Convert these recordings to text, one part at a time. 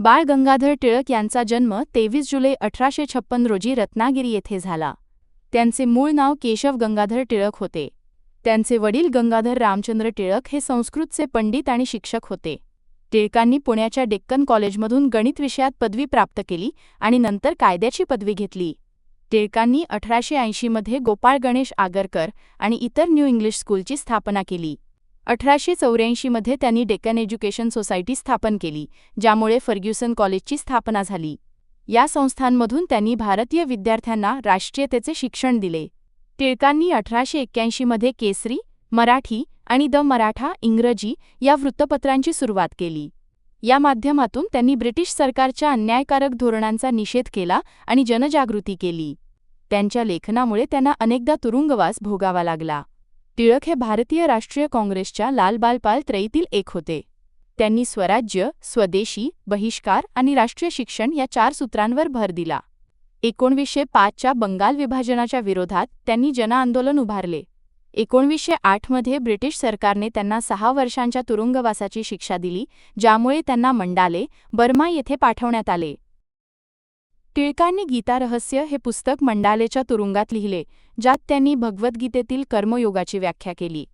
बाळ गंगाधर टिळक यांचा जन्म तेवीस जुलै अठराशे छप्पन रोजी रत्नागिरी येथे झाला. त्यांचे मूळ नाव केशव गंगाधर टिळक होते. त्यांचे वडील गंगाधर रामचंद्र टिळक हे संस्कृतचे पंडित आणि शिक्षक होते. टिळकांनी पुण्याच्या डेक्कन कॉलेजमधून गणित विषयात पदवी प्राप्त केली आणि नंतर कायद्याची पदवी घेतली. टिळकांनी अठराशे ऐंशीमध्ये गोपाळ गणेश आगरकर आणि इतर न्यू इंग्लिश स्कूलची स्थापना केली. अठराशे चौऱ्याऐंशीमध्ये त्यांनी डेक्कन एज्युकेशन सोसायटी स्थापन केली ज्यामुळे फर्ग्युसन कॉलेजची स्थापना झाली. या संस्थांमधून त्यांनी भारतीय विद्यार्थ्यांना राष्ट्रीयतेचे शिक्षण दिले. टिळकांनी अठराशे एक्क्याऐंशीमध्ये केसरी मराठी आणि द मराठा इंग्रजी या वृत्तपत्रांची सुरुवात केली. या माध्यमातून त्यांनी ब्रिटिश सरकारच्या अन्यायकारक धोरणांचा निषेध केला आणि जनजागृती केली. त्यांच्या लेखनामुळे त्यांना अनेकदा तुरुंगवास भोगावा लागला. टिळक हे भारतीय राष्ट्रीय काँग्रेसच्या लालबालपाल त्रयीतील एक होते. त्यांनी स्वराज्य स्वदेशी बहिष्कार आणि राष्ट्रीय शिक्षण या चार सूत्रांवर भर दिला. एकोणवीसशे पाचच्या बंगाल विभाजनाच्या विरोधात त्यांनी जनआंदोलन उभारले. एकोणवीसशे आठमध्ये ब्रिटिश सरकारने त्यांना सहा वर्षांच्या तुरुंगवासाची शिक्षा दिली ज्यामुळे त्यांना मंडाले बर्मा येथे पाठवण्यात आले. टिळकांनी गीतारहस्य हे पुस्तक मंडालेच्या तुरुंगात लिहिले ज्यात त्यांनी भगवद्गीतेतील कर्मयोगाची व्याख्या केली.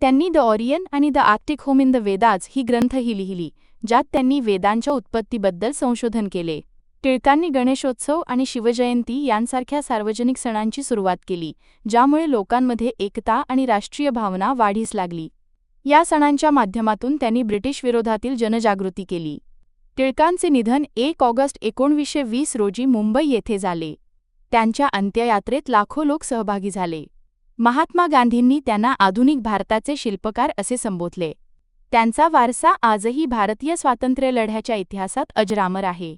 त्यांनी द ऑरियन आणि the Arctic home in the Vedas ही ग्रंथही लिहिली ज्यात त्यांनी वेदांच्या उत्पत्तीबद्दल संशोधन केले. टिळकांनी गणेशोत्सव आणि शिवजयंती यांसारख्या सार्वजनिक सणांची सुरुवात केली ज्यामुळे लोकांमध्ये एकता आणि राष्ट्रीय भावना वाढीस लागली. या सणांच्या माध्यमातून त्यांनी ब्रिटिश विरोधातील जनजागृती केली. टिळकांचे निधन एक ऑगस्ट एकोणवीसशे वीस रोजी मुंबई येथे झाले. त्यांच्या अंत्ययात्रेत लाखो लोक सहभागी झाले. महात्मा गांधींनी त्यांना आधुनिक भारताचे शिल्पकार असे संबोधले. त्यांचा वारसा आजही भारतीय स्वातंत्र्यलढ्याच्या इतिहासात अजरामर आहे.